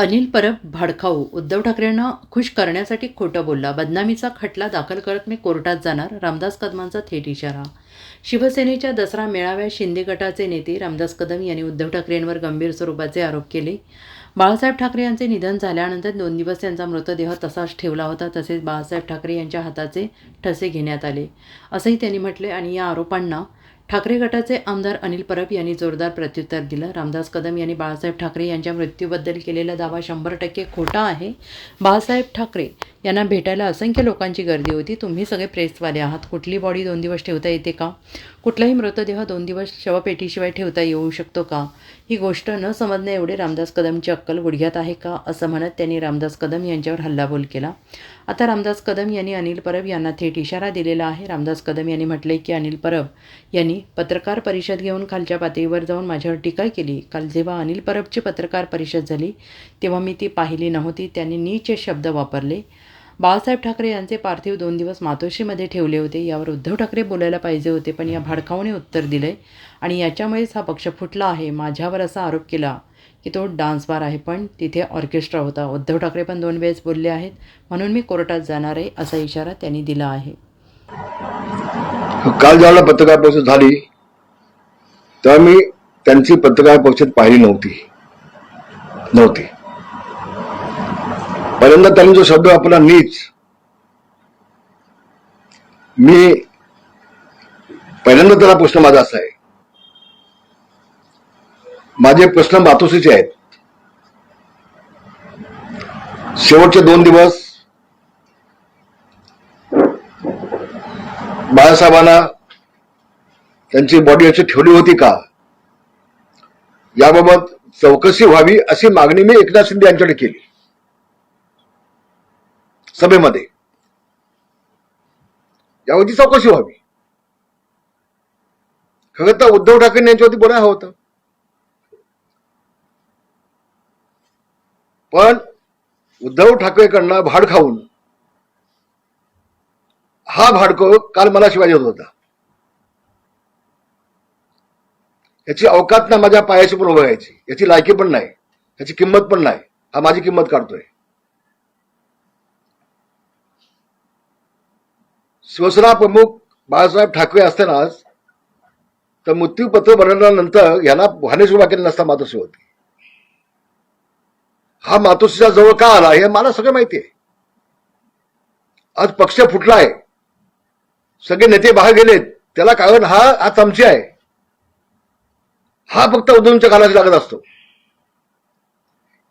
अनिल परब भाडखाऊ उद्धव ठाकरेंना खुश करण्यासाठी खोटं बोलला. बदनामीचा खटला दाखल करत मी कोर्टात जाणार रामदास कदमांचा थेट इशारा. शिवसेनेच्या दसरा मेळाव्यात शिंदे गटाचे नेते रामदास कदम यांनी उद्धव ठाकरेंवर गंभीर स्वरूपाचे आरोप केले. बाळासाहेब ठाकरे यांचे निधन झाल्यानंतर दोन दिवस त्यांचा मृतदेह तसाच ठेवला होता तसेच बाळासाहेब ठाकरे यांच्या हाताचे ठसे घेण्यात आले असंही त्यांनी म्हटले. आणि या आरोपांना ठाकरे गटाचे आमदार अनिल परब यांनी जोरदार प्रत्युत्तर दिलं. रामदास कदम यांनी बाळासाहेब ठाकरे यांच्या मृत्यूबद्दल केलेला दावा शंभर टक्के खोटा आहे. बाळासाहेब ठाकरे यांना भेटायला असंख्य लोकांची गर्दी होती. तुम्ही सगळे प्रेसवाले आहात. कुठली बॉडी दोन दिवस ठेवता येते का? कुठलाही मृतदेह दोन दिवस शवपेटीशिवाय ठेवता येऊ शकतो का? ही गोष्ट न समजण्या एवढे रामदास कदमची अक्कल गुडघ्यात आहे का? असं म्हणत त्यांनी रामदास कदम यांच्यावर हल्लाबोल केला. आता रामदास कदम यांनी अनिल परब यांना थेट इशारा दिलेला आहे. रामदास कदम यांनी म्हटले की अनिल परब यांनी पत्रकार परिषद घेऊन खालच्या पातळीवर जाऊन माझ्यावर टीका केली. काल जेव्हा अनिल परबची पत्रकार परिषद झाली तेव्हा मी ती पाहिली नव्हती. त्यांनी नीच शब्द वापरले. बाळासाहेब ठाकरे यांचे पार्थिव दोन दिवस मातोश्रीमध्ये ठेवले होते. यावर उद्धव ठाकरे बोलायला पाहिजे होते पण या भाडखावने उत्तर दिले आणि याच्यामुळेच हा पक्ष फुटला आहे. माझ्यावर असा आरोप केला की तो डान्स बार आहे पण तिथे ऑर्केस्ट्रा होता. उद्धव ठाकरे पण दोन वेळेस बोलले आहेत. म्हणून मी कोर्टात जाणार आहे असा इशारा त्यांनी दिला आहे. काल ज्यावेळेला पत्रकार परिषद झाली तेव्हा मी त्यांची पत्रकार परिषद पाहिली नव्हती. नव्हती. पहिल्यांदा त्यांनी जो शब्द वापरला नीच मी पहिल्यांदा त्याला प्रश्न माझा असा आहे. माझे प्रश्न मातोश्रीचे आहेत. शेवटचे दोन दिवस बाळासाहेबांना त्यांची बॉडी अशी ठेवली होती का? याबाबत चौकशी व्हावी अशी मागणी मी एकनाथ शिंदे यांच्याकडे केली. सभेमध्ये. यावरती चौकशी व्हावी. खरं तर उद्धव ठाकरे यांच्यावरती बोलायला हवं होतं. पण उद्धव ठाकरेकडनं भाड खाऊन हा भाडको काल मला शिवाय होत होता याची अवकात ना माझ्या पायाशी पण उभं यायची याची लायकी पण नाही. याची किंमत पण नाही. हा माझी किंमत काढतोय. शिवसेना प्रमुख बाळासाहेब ठाकरे असतानाच तर मृत्यूपत्र बनवल्यानंतर यांना वाहनेच उभा केली नसता मातोश्री होती. हा मातोश्रीच्या जवळ का आला हे मला सगळं माहिती आहे. आज पक्ष फुटला आहे सगळे नेते बाहेर गेलेत त्याला कारण हा हा चमची आहे. हा फक्त उद्धवच्या कानाची लागत असतो.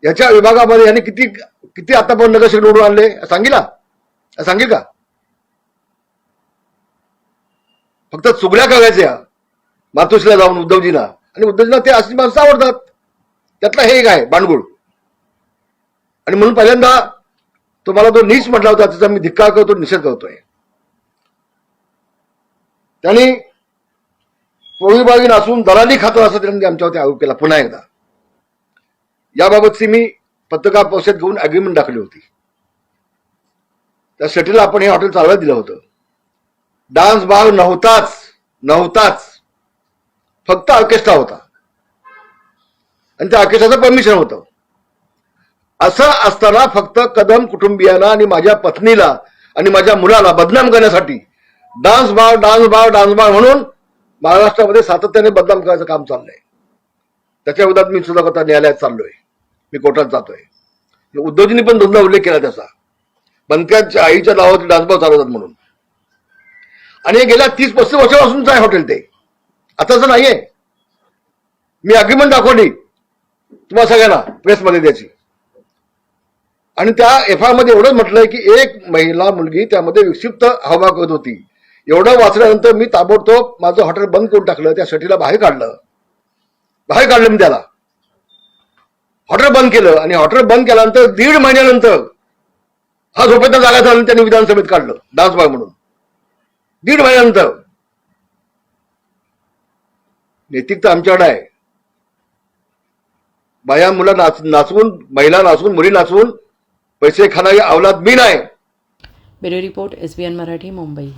याच्या विभागामध्ये यांनी किती किती आतापर्यंत नगरसेवक निवडून आणले? सांगितला? सांगेल का? फक्त चुगल्या करायच्या. मातोश्रीला जाऊन उद्धवजीला. आणि उद्धवजीला ते अशी माणसं आवडतात. त्यातला हे एक आहे बाणगुळ. आणि म्हणून पहिल्यांदा तो मला तो नीच म्हटला होता त्याचा मी धिक्कार करतो निषेध करतोय. त्यांनी पोळीबागी नसून दलाली खातो असं त्यांनी आमच्यावरती आरोप केला. पुन्हा एकदा. याबाबतची मी पत्रकार परिषद घेऊन अग्रीमेंट दाखवली होती. त्या सेटीला आपण हे हॉटेल चालवायला दिलं होतं. डान्स बार नव्हताच नव्हताच. फक्त ऑर्केस्ट्रा होता. आणि त्या ऑर्केस्ट्राचं परमिशन होतं. असं असताना फक्त कदम कुटुंबियांना आणि माझ्या पत्नीला आणि माझ्या मुलाला बदनाम करण्यासाठी डान्स भाव डान्स भाव डान्स भाव म्हणून महाराष्ट्रामध्ये सातत्याने बदनाम करायचं काम चाललंय. त्याच्या विरोधात मी सुद्धा आता न्यायालयात चाललोय. मी कोर्टात जातोय. उद्धवजींनी पण दोनदा उल्लेख केला त्याचा. बनक्यांच्या आईच्या नावावरती डान्स बार चालवतात म्हणून. आणि हे गेल्या तीस पस्तीस वर्षापासूनच आहे हॉटेल ते. आताच नाहीये. मी अग्रीमेंट दाखवली. तुम्हाला सगळ्यांना प्रेसमध्ये त्याची आणि त्या एफ आयमध्ये एवढंच म्हटलंय की एक महिला मुलगी त्यामध्ये विक्षिप्त हवा करत होती. एवढं वाचल्यानंतर मी ताबडतोब माझं हॉटेल बंद करून टाकलं त्या सटीला बाहेर काढलं. बाहेर काढलं मी त्याला. हॉटेल बंद केलं आणि हॉटेल बंद केल्यानंतर दीड महिन्यानंतर हा झोपेचा जागा झाला आणि त्यांनी विधानसभेत काढलं दासबाग बाय म्हणून. दीड महिन्यानंतर. नैतिकता आमच्याकडे आहे. बाया मुलं नाच नाचवून महिला नाचवून मुली नाचवून पैसे खाणारी अवलाद मी नाही. Bureau report S B N Marathi Mumbai.